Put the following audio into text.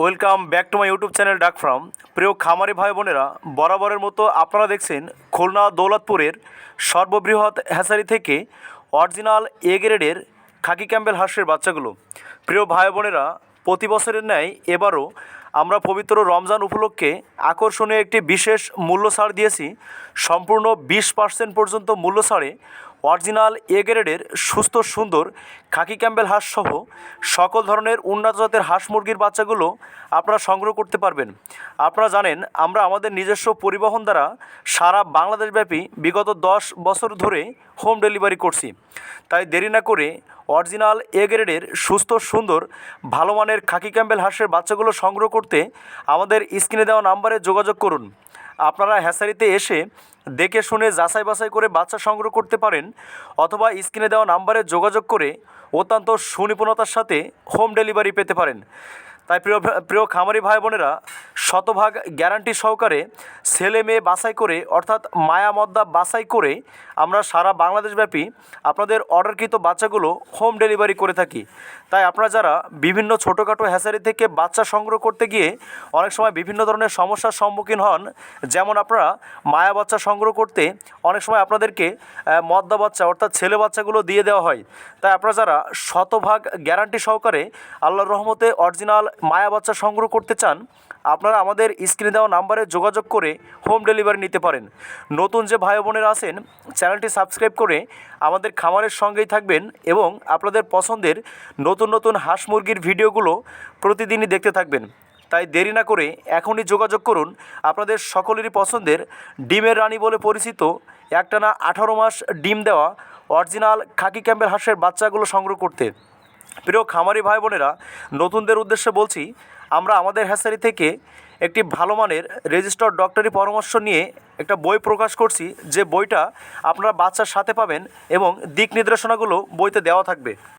Welcome back to my YouTube channel duck farm. প্রিয় খামারি ভাই বোনেরা, বরাবরের মতো আপনারা দেখছেন খুলনা দৌলতপুরের সর্ববৃহৎ হ্যাসারি থেকে অরিজিনাল এ গ্রেডের খাকি ক্যাম্বেল হাঁসের বাচ্চাগুলো। প্রিয় ভাই বোনেরা, প্রতি বছরের ন্যায় এবারও আমরা পবিত্র রমজান উপলক্ষে আকর্ষণীয় একটি বিশেষ মূল্য ছাড় দিয়েছি। সম্পূর্ণ বিশ পার্সেন্ট পর্যন্ত মূল্য ছাড়ে অরিজিনাল এ গ্রেডের সুস্থ, সুন্দর খাকি ক্যাম্বেল হাঁস সহ সকল ধরনের উন্নত জাতের হাঁস মুরগির বাচ্চাগুলো আপনারা সংগ্রহ করতে পারবেন। আপনারা জানেন, আমরা আমাদের নিজস্ব পরিবহন দ্বারা সারা বাংলাদেশব্যাপী বিগত দশ বছর ধরে হোম ডেলিভারি করছি। তাই দেরি না করে অরিজিনাল এ গ্রেডের সুস্থ, সুন্দর, ভালো মানের খাকি ক্যাম্বেল হাঁসের বাচ্চাগুলো সংগ্রহ করতে আমাদের স্ক্রিনে দেওয়া নাম্বারে যোগাযোগ করুন। আপনারা হ্যাসারিতে এসে দেখে শুনে যাচাই বাছাই করে বাচ্চা সংগ্রহ করতে পারেন অথবা স্ক্রিনে দেওয়া নাম্বারে যোগাযোগ করে অত্যন্ত সুনিপুণতার সাথে হোম ডেলিভারি পেতে পারেন। তাই প্রিয় প্রিয় খামারি ভাই বোনেরা শতভাগ গ্যারান্টি সহকারে ছেলে মেয়ে বাছাই করে, অর্থাৎ মায়া মদ্দা বাছাই করে আমরা সারা বাংলাদেশব্যাপী আপনাদের অর্ডারকৃত বাচ্চাগুলো হোম ডেলিভারি করে থাকি। তাই আপনারা যারা বিভিন্ন ছোটোখাটো হ্যাসারি থেকে বাচ্চা সংগ্রহ করতে গিয়ে অনেক সময় বিভিন্ন ধরনের সমস্যার সম্মুখীন হন, যেমন আপনারা মায়া বাচ্চা সংগ্রহ করতে অনেক সময় আপনাদেরকে মদ্দা বাচ্চা অর্থাৎ ছেলে বাচ্চাগুলো দিয়ে দেওয়া হয়। তাই আপনারা যারা শতভাগ গ্যারান্টি সহকারে আল্লাহর রহমতে অরিজিনাল মায়া বাচ্চা সংগ্রহ করতে চান আপনারা আমাদের স্ক্রিনে দেওয়া নাম্বারে যোগাযোগ করে হোম ডেলিভারি নিতে পারেন। নতুন যে ভাই বোনেরা আছেন, চ্যানেলটি সাবস্ক্রাইব করে আমাদের খামারের সঙ্গেই থাকবেন এবং আপনাদের পছন্দের নতুন নতুন হাঁস মুরগির ভিডিওগুলো প্রতিদিনই দেখতে থাকবেন। তাই দেরি না করে এখনই যোগাযোগ করুন। আপনাদের সকলেরই পছন্দের ডিমের রানী বলে পরিচিত একটানা আঠারো মাস ডিম দেওয়া অরিজিনাল খাকি ক্যাম্পের হাঁসের বাচ্চাগুলো সংগ্রহ করতে। প্রিয় খামারি ভাই বোনেরা, নতুনদের উদ্দেশ্যে বলছি আমরা আমাদের হ্যাসারি থেকে একটি ভালো মানের রেজিস্টার ডক্টরি পরামর্শ নিয়ে একটা বই প্রকাশ করছি, যে বইটা আপনারা বাচ্চার সাথে পাবেন এবং দিক নির্দেশনাগুলো বইতে দেওয়া থাকবে।